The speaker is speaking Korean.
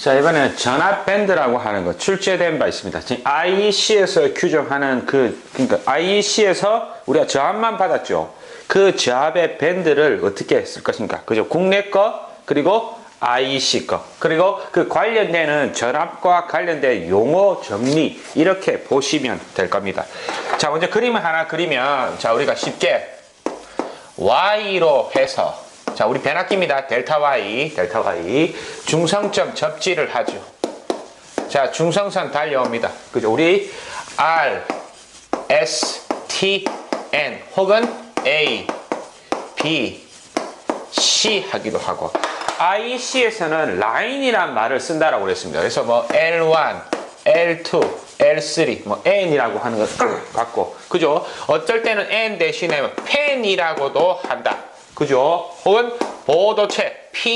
자, 이번에는 전압 밴드라고 하는 거 출제된 바 있습니다. 지금 IEC에서 규정하는 그, 그러니까 IEC에서 우리가 저압만 받았죠. 그 저압의 밴드를 어떻게 쓸 것인가. 그죠? 국내 거, 그리고 IEC 거. 그리고 그 관련되는 전압과 관련된 용어 정리, 이렇게 보시면 될 겁니다. 자, 먼저 그림을 하나 그리면, 자, 우리가 쉽게 Y로 해서 자, 우리 변압기입니다. 델타 Y, 델타 Y. 중성점 접지를 하죠. 자, 중성선 달려옵니다. 그죠? 우리 R, S, T, N 혹은 A, B, C 하기도 하고 IEC에서는 라인이란 말을 쓴다라고 그랬습니다. 그래서 뭐 L1, L2, L3, 뭐 N이라고 하는 것 같고 그죠? 어쩔 때는 N 대신에 펜이라고도 한다. 그죠? 혹은 보도체 P